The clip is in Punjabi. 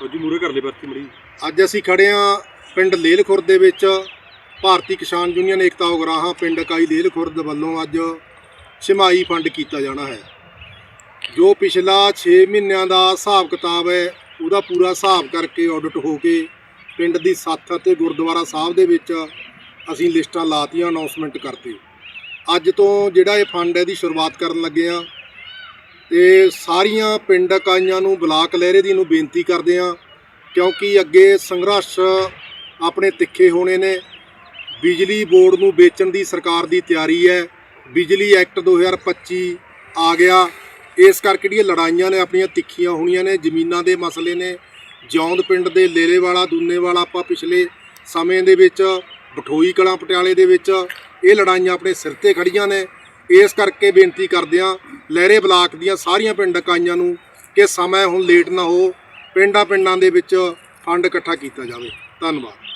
ਫੌਜੀ ਮੂਰੇ ਕਰ ਲਈ ਵਰਤੀ ਮੜੀ ਅੱਜ ਅਸੀਂ ਖੜੇ ਹਾਂ ਪਿੰਡ ਲੇਲ ਖੁਰਦ ਦੇ ਵਿੱਚ। ਭਾਰਤੀ ਕਿਸਾਨ ਯੂਨੀਅਨ ਏਕਤਾ ਉਗਰਾਹਾਂ ਪਿੰਡ ਇਕਾਈ ਲੇਲ ਦੇ ਵੱਲੋਂ ਅੱਜ ਛਮਾਈ ਫੰਡ ਕੀਤਾ ਜਾਣਾ ਹੈ। ਜੋ ਪਿਛਲਾ 6 ਮਹੀਨਿਆਂ ਦਾ ਹਿਸਾਬ ਕਿਤਾਬ ਹੈ, ਉਹਦਾ ਪੂਰਾ ਹਿਸਾਬ ਕਰਕੇ ਆਡਿਟ ਹੋ ਕੇ ਪਿੰਡ ਦੀ ਸੱਥ ਅਤੇ ਗੁਰਦੁਆਰਾ ਸਾਹਿਬ ਦੇ ਵਿੱਚ ਅਸੀਂ ਲਿਸਟਾਂ ਲਾਤੀਆਂ ਅਨਾਉਂਸਮੈਂਟ ਕਰਤੀ। ਅੱਜ ਤੋਂ ਜਿਹੜਾ ਇਹ ਫੰਡ ਹੈ ਦੀ ਸ਼ੁਰੂਆਤ ਕਰਨ ਲੱਗੇ ਆ ਤੇ ਸਾਰੀਆਂ ਪਿੰਡ ਇਕਾਈਆਂ ਨੂੰ ਬਲਾਕ ਲਹਿਰੇ ਦੀ ਨੂੰ ਬੇਨਤੀ ਕਰਦੇ ਆ ਕਿਉਂਕਿ ਅੱਗੇ ਸੰਘਰਸ਼ ਆਪਣੇ ਤਿੱਖੇ ਹੋਣੇ ਨੇ। ਬਿਜਲੀ ਬੋਰਡ ਨੂੰ ਵੇਚਣ ਦੀ ਸਰਕਾਰ ਦੀ ਤਿਆਰੀ ਹੈ। ਬਿਜਲੀ ਐਕਟ 2025 ਆ ਗਿਆ। ਇਸ ਕਰਕੇ ਜਿਹੜੀਆਂ ਲੜਾਈਆਂ ਨੇ ਆਪਣੀਆਂ ਤਿੱਖੀਆਂ ਹੋਣੀਆਂ ਨੇ, ਜ਼ਮੀਨਾਂ ਦੇ ਮਸਲੇ ਨੇ, ਜੌਂਦ ਪਿੰਡ ਦੇ ਲੇਹਰੇ ਵਾਲਾ, ਦੂਨੇ ਵਾਲਾ ਆਪਾਂ ਪਿਛਲੇ ਸਮੇਂ ਦੇ ਵਿੱਚ, ਬਠੋਈ ਕਲਾਂ ਪਟਿਆਲੇ ਦੇ ਵਿੱਚ, ਇਹ ਲੜਾਈਆਂ ਆਪਣੇ ਸਿਰ ਤੇ ਖੜੀਆਂ ਨੇ। ਇਸ ਕਰਕੇ ਬੇਨਤੀ ਕਰਦੇ ਹਾਂ ਲਹਿਰੇ ਬਲਾਕ ਦੀਆਂ ਸਾਰੀਆਂ ਪਿੰਡ ਇਕਾਈਆਂ ਨੂੰ ਕਿ ਸਮਾਂ ਹੁਣ ਲੇਟ ਨਾ ਹੋ, ਪਿੰਡਾਂ ਪਿੰਡਾਂ ਦੇ ਵਿੱਚ ਫੰਡ ਇਕੱਠਾ ਕੀਤਾ ਜਾਵੇ। ਧੰਨਵਾਦ।